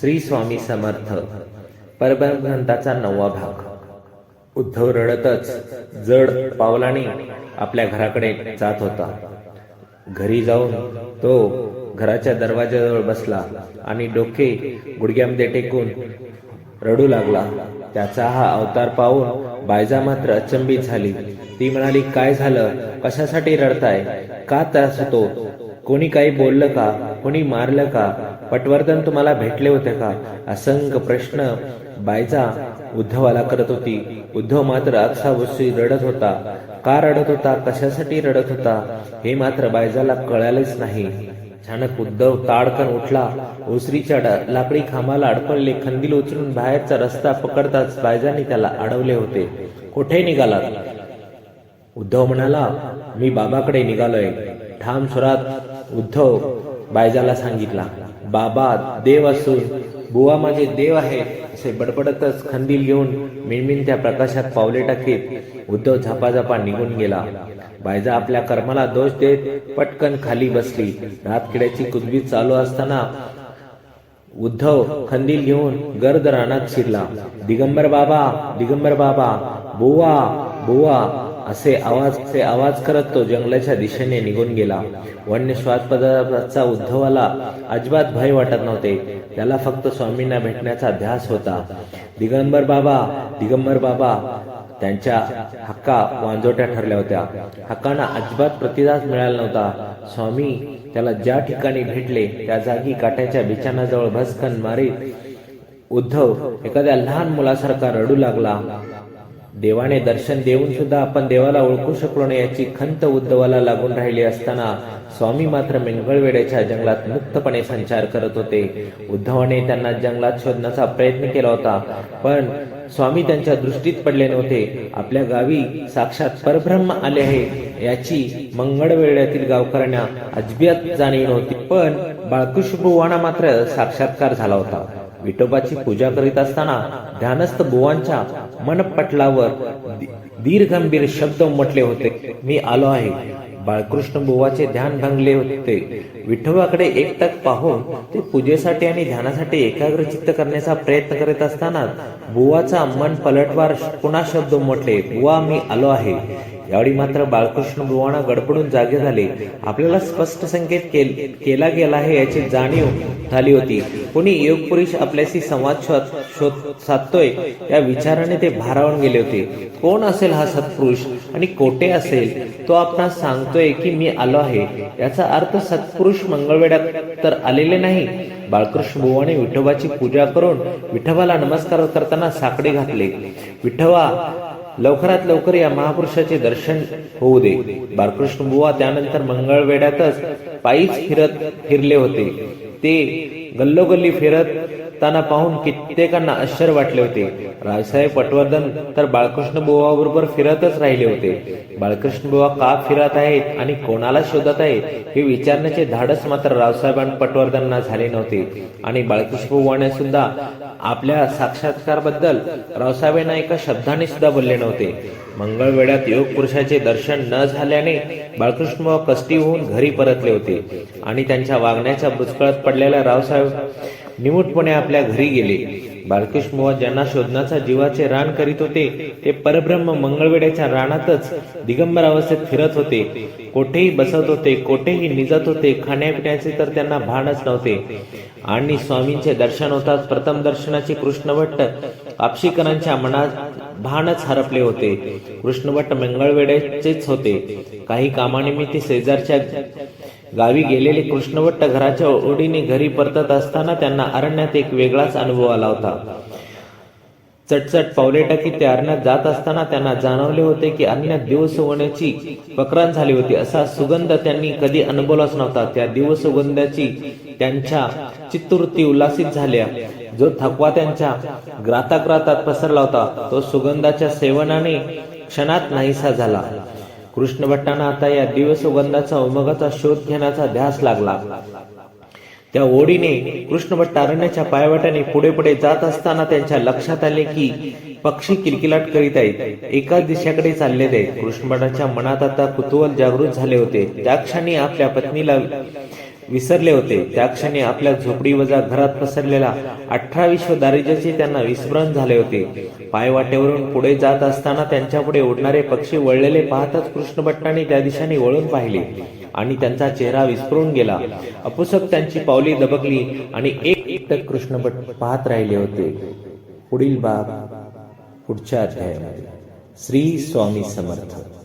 श्री स्वामी समर्थ. परब्रह्मग्रंथाचा नववा भाग. उद्धव रडतच जड पावलाने आपल्या घराकडे जात होता. घरी जाऊन तो घराच्या दरवाजाजवळ बसला आणि डोके गुडघ्यामध्ये टेकून रडू लागला. त्याचा हा अवतार पाहून बायजा मात्र अचंबित झाली. ती म्हणाली काय झालं? कशासाठी रडताय? का त्रास होतो? कोणी काही बोललं का? कोणी मारलं का? पटवर्धन तुम्हाला भेटले होते का? असंख्य प्रश्न बायजा उद्धवाला करत होती. उद्धव मात्र अक्षावशी रडत होता. का रडत होता? कशासाठी रडत होता? हे मात्र बायजाला कळालेच नाही. अचानक उद्धव ताडकन उठला. ओसरीच्या लाकडी खांबाला अडकवलेले खंदील उचलून बाहेरचा रस्ता पकडताच बायजाने त्याला अडवले होते. कुठे निघाला उद्धव म्हणाला मी बाबाकडे निघालोय. ठाम सुरात उद्धव बायजाला सांगितला बाबा देव असून बुवा माझे देव आहे असे बडबडतच खंदील घेऊन मिणमिणत्या प्रकाशात पावले टाकीत उद्धव झापाझापा निघून गेला. बायजा आपल्या कर्माला दोष देत पटकन खाली बसली. रातकिड्याची कुजबीज चालू असताना उद्धव खंदील घेऊन गर्द रानात शिरला. दिगंबर बाबा दिगंबर बाबा बुवा बुवा असे आवाज असे आवाज करत तो जंगलाच्या दिशेने निघून गेला. वन्य श्वासपदाचा उद्धवाला अजिबात भय वाटत नव्हते. त्याला फक्त स्वामींना भेटण्याचा ध्यास होता. दिगंबर बाबा दिगंबर बाबा त्यांच्या हक्का वांजोट्या ठरल्या होत्या. हक्कांना अजिबात प्रतिसाद मिळाला नव्हता. स्वामी त्याला ज्या ठिकाणी भेटले त्या जागी काट्याच्या बिछाणाजवळ भस्कन मारीत उद्धव एखाद्या लहान मुलासारखा रडू लागला. देवाने दर्शन देऊन सुद्धा आपण देवाला ओळखू शकलो नाही याची खंत उद्धवाला लागून राहिली असताना स्वामी मात्र मेंगळवेड्याच्या जंगलात मुक्तपणे संचार करत होते. उद्धवाने त्यांना जंगलात शोधण्याचा प्रयत्न केला होता पण स्वामी त्यांच्या दृष्टीत पडले नव्हते. आपल्या गावी साक्षात परब्रह्म आले आहे याची मंगळवेड्यातील गावकऱ्यांना अजबियात जाणीव नव्हती पण बाळकृष्णबुवांना मात्र साक्षात्कार झाला होता. विठोबाची पूजा करीत असताना ध्यानस्थ बुवांच्या मनपटलावर दि- दीर्घंभीर शब्द उमटले होते मी आलो आहे. बाळकृष्ण बुवाचे ध्यान भंगले होते. विठोबाकडे एकटक पाहून ते पूजेसाठी आणि ध्यानासाठी एकाग्र चित्त करण्याचा प्रयत्न करीत असताना बुवाचा मन पलटवार पुन्हा शब्द उमटले बुवा मी आलो आहे. यावेळी मात्र बाळकृष्ण बुवाना गडबडून जागे झाले. आपल्याला स्पष्ट संकेत केल- केला गेला आहे याची जाणीव झाली होती. कोणी योग पुरुष आपल्याशी संवाद शोध साधतोय या विचाराने ते भारावून गेले होते. कोण असेल हा सत्पुरुष आणि कोठे असेल? तो आपणास सांगतोय की मी आलो आहे. याचा अर्थ सत्पुरुष मंगळवेड्यात तर आलेले नाही. बाळकृष्ण बुवाने विठोबाची पूजा करून विठोबाला नमस्कार करताना साकडे घातले. विठोबा लवकरात लवकर या महापुरुषाचे दर्शन होऊ दे. बाळकृष्ण बुवा त्यानंतर मंगळवेड्यातच पायीच फिरत फिरले होते. ते गल्लोगल्ली फिरत त्यांना पाहून कित्येकांना आश्चर्य वाटले होते. रावसाहेब पटवर्धन तर बाळकृष्ण बुवा बरोबर फिरतच राहिले होते. बाळकृष्ण बुवा का फिरत आहेत आणि कोणाला शोधत आहेत हे विचारण्याचे धाडस मात्र रावसाहेबां पटवर्धनना झाले नव्हते. आणि बाळकृष्ण बुवाने सुद्धा आपल्या साक्षात्काराबद्दल रावसाहेबांना एका शब्दाने सुद्धा बोलले नव्हते. मंगळवेड्यात योग पुरुषाचे दर्शन न झाल्याने बाळकृष्ण कष्टी होऊन घरी परतले होते आणि त्यांच्या वागण्याच्या बुचकळत पडलेल्या रावसाहेब निमूटपणे आपल्या घरी गेले. बाळकृष्ण मुवा ज्यांना शोधण्याचा जीवाचे रान करीत होते ते परब्रह्म मंगळवेड्याच्या रानातच दिगंबर अवस्थेत फिरत होते. कोठेही बसत होते कोठेही निजत होते खाण्यापिण्याचे तर त्यांना भानच नव्हते. आणि स्वामींचे दर्शन होताच प्रथम दर्शनाचे कृष्णभट्ट आपशीकरांच्या मनात भानच हरपले होते. कृष्णभट्ट मंगळवेड्याचेच होते. काही कामानिमित्त शेजारच्या गावी गेलेले कृष्णवट्ट घराच्या ओढीने घरी परतत असताना त्यांना अरण्यात एक वेगळाच अनुभव आला होता. चटचट पावले टाकी ते अरण्यात जात असताना त्यांना जाणवले होते की अरण्यात दिवस होण्याची पकरान झाली होती. असा सुगंध त्यांनी कधी अनुभवलाच नव्हता. त्या दिवस सुगंधाची त्यांच्या चित्तवृत्ती उल्लासित झाल्या. जो थकवा त्यांच्या ग्राताग्रातात पसरला होता तो सुगंधाच्या सेवनाने क्षणात नाहीसा झाला. कृष्णभट्टांना आता या दिव्य सुगंधाचा उमगाचा शोध घेण्याचा ध्यास लागला. त्या ओढीने कृष्णभट्ट अरण्याच्या पायवाट्याने पुढे पुढे जात असताना त्यांच्या लक्षात आले की पक्षी किलकिलाट करीत आहेत. एकाच दिशेकडे चालले आहेत कृष्णभट्टाच्या मनात आता कुतूहल जागृत झाले होते. त्या क्षणी आपल्या पत्नीला विसरले होते. त्या क्षणी आपल्या झोपडी वजा घरात पसरलेला अठरा विश्व दारिद्र्याचे त्यांना विस्मरण झाले होते. पायवाटेवरून पुढे जात असताना त्यांच्या पुढे उडणारे पक्षी वळलेले पाहताच कृष्णभट्टाने त्या दिशेने वळून पाहिले आणि त्यांचा चेहरा विस्फरून गेला. अपुसक त्यांची पावली दबकली आणि एक एकटक कृष्णभट्ट पाहत राहिले होते. पुढील बाब पुढच्या अध्यायामध्ये. श्री स्वामी समर्थ.